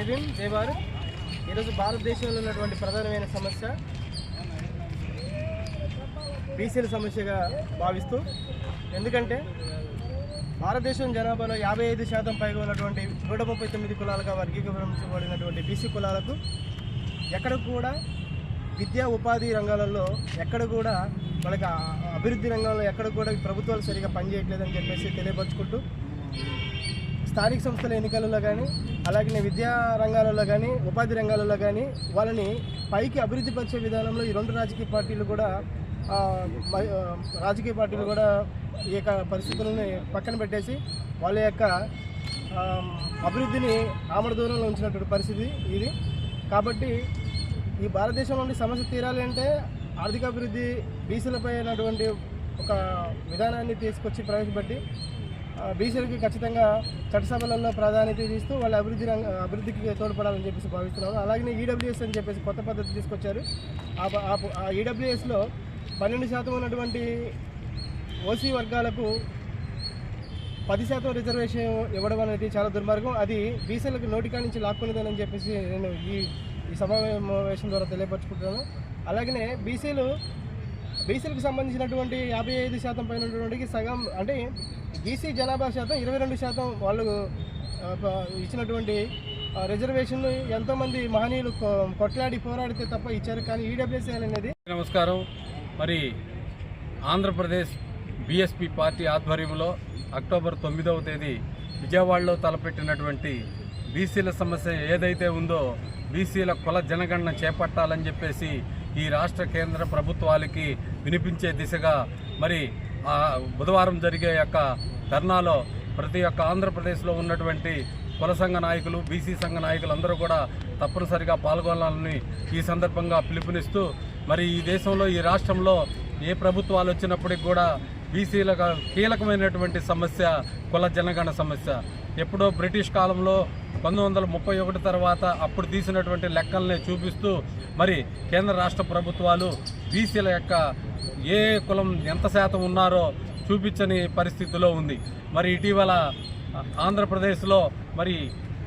భీమ్ జై భారత్ ఈరోజు భారతదేశంలో ఉన్నటువంటి ప్రధానమైన సమస్య బీసీల సమస్యగా భావిస్తూ ఎందుకంటే భారతదేశం జనాభాలో యాభై ఐదు శాతం పైగా ఉన్నటువంటి నూట ముప్పై తొమ్మిది కులాలుగా వర్గీకరించబడినటువంటి బీసీ కులాలకు ఎక్కడ కూడా విద్యా ఉపాధి రంగాలలో ఎక్కడ కూడా వాళ్ళకి అభివృద్ధి రంగంలో ఎక్కడ కూడా ప్రభుత్వాలు సరిగా పనిచేయట్లేదని చెప్పేసి తెలియపరుచుకుంటూ స్థానిక సంస్థల ఎన్నికలలో కానీ అలాగే విద్యా రంగాలలో కానీ ఉపాధి రంగాలలో కానీ వాళ్ళని పైకి అభివృద్ధి పరిచే విధానంలో ఈ రెండు రాజకీయ పార్టీలు కూడా రాజకీయ పార్టీలు కూడా ఈ యొక్క పరిస్థితులని పక్కన పెట్టేసి వాళ్ళ యొక్క అభివృద్ధిని ఆమడ దూరంలో ఉంచినటువంటి పరిస్థితి ఇది. కాబట్టి ఈ భారతదేశంలోని సమస్య తీరాలి అంటే ఆర్థిక అభివృద్ధి బీసీలపై అయినటువంటి ఒక విధానాన్ని తీసుకొచ్చి ప్రవేశపెట్టి బీసీలకి ఖచ్చితంగా చట్టసభలలో ప్రాధాన్యత ఇస్తూ వాళ్ళ అభివృద్ధి రంగ అభివృద్ధికి తోడ్పడాలని చెప్పేసి భావిస్తున్నాను అలాగే ఈడబ్ల్యూఎస్ అని చెప్పేసి కొత్త పద్ధతి తీసుకొచ్చారు. ఆ ఈడబ్ల్యూఎస్లో పన్నెండు శాతం ఉన్నటువంటి ఓసీ వర్గాలకు పది శాతం రిజర్వేషన్ ఇవ్వడం అనేది చాలా దుర్మార్గం. అది బీసీలకు నోటికా నుంచి లాక్కునేదని చెప్పేసి నేను ఈ ఈ సమావేశం ద్వారా తెలియపరచుకుంటున్నాను. అలాగనే బీసీలు బీసీలకు సంబంధించినటువంటి యాభై ఐదు శాతం పైన సగం అంటే బీసీ జనాభా శాతం ఇరవై రెండు శాతం వాళ్ళు ఇచ్చినటువంటి రిజర్వేషన్లు ఎంతోమంది మహనీయులు కొ- కొట్లాడి పోరాడితే తప్ప ఇచ్చారు. కానీ ఈడబ్ల్యూసీఎల్ అనేది నమస్కారం. మరి ఆంధ్రప్రదేశ్ బీఎస్పీ పార్టీ ఆధ్వర్యంలో అక్టోబర్ తొమ్మిదవ తేదీ విజయవాడలో తలపెట్టినటువంటి బీసీల సమస్య ఏదైతే ఉందో బీసీల కుల జనగణన చేపట్టాలని చెప్పేసి ఈ రాష్ట్ర కేంద్ర ప్రభుత్వాలకి వినిపించే దిశగా మరి బుధవారం జరిగే యొక్క ధర్నాలో ప్రతి ఒక్క ఆంధ్రప్రదేశ్లో ఉన్నటువంటి కుల సంఘ నాయకులు బీసీ సంఘ నాయకులు అందరూ కూడా తప్పనిసరిగా పాల్గొనాలని ఈ సందర్భంగా పిలుపునిస్తూ మరి ఈ దేశంలో ఈ రాష్ట్రంలో ఏ ప్రభుత్వాలు వచ్చినప్పటికి కూడా బీసీలకు కీలకమైనటువంటి సమస్య కుల జనగణ సమస్య. ఎప్పుడో బ్రిటిష్ కాలంలో పంతొమ్మిది వందల ముప్పై ఒకటి తర్వాత అప్పుడు తీసినటువంటి లెక్కల్ని చూపిస్తూ మరి కేంద్ర రాష్ట్ర ప్రభుత్వాలు బీసీల యొక్క ఏ కులం ఎంత శాతం ఉన్నారో చూపించని పరిస్థితిలో ఉంది. మరి ఇటీవల ఆంధ్రప్రదేశ్లో మరి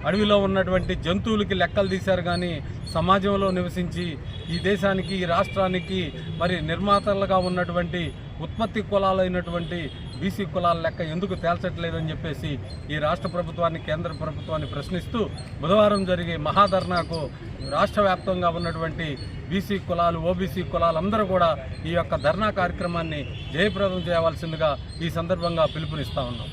అడవిలో ఉన్నటువంటి జంతువులకి లెక్కలు తీశారు కానీ సమాజంలో నివసించి ఈ దేశానికి ఈ రాష్ట్రానికి మరి నిర్మాతలుగా ఉన్నటువంటి ఉత్పత్తి కులాలైనటువంటి బీసీ కులాల లెక్క ఎందుకు తేల్చట్లేదని చెప్పేసి ఈ రాష్ట్ర ప్రభుత్వాన్ని కేంద్ర ప్రభుత్వాన్ని ప్రశ్నిస్తూ బుధవారం జరిగే మహాధర్నాకు రాష్ట్ర వ్యాప్తంగా ఉన్నటువంటి బీసీ కులాలు ఓబీసీ కులాలందరూ కూడా ఈ యొక్క ధర్నా కార్యక్రమాన్ని జయప్రదం చేయవలసిందిగా ఈ సందర్భంగా పిలుపునిస్తా ఉన్నాం.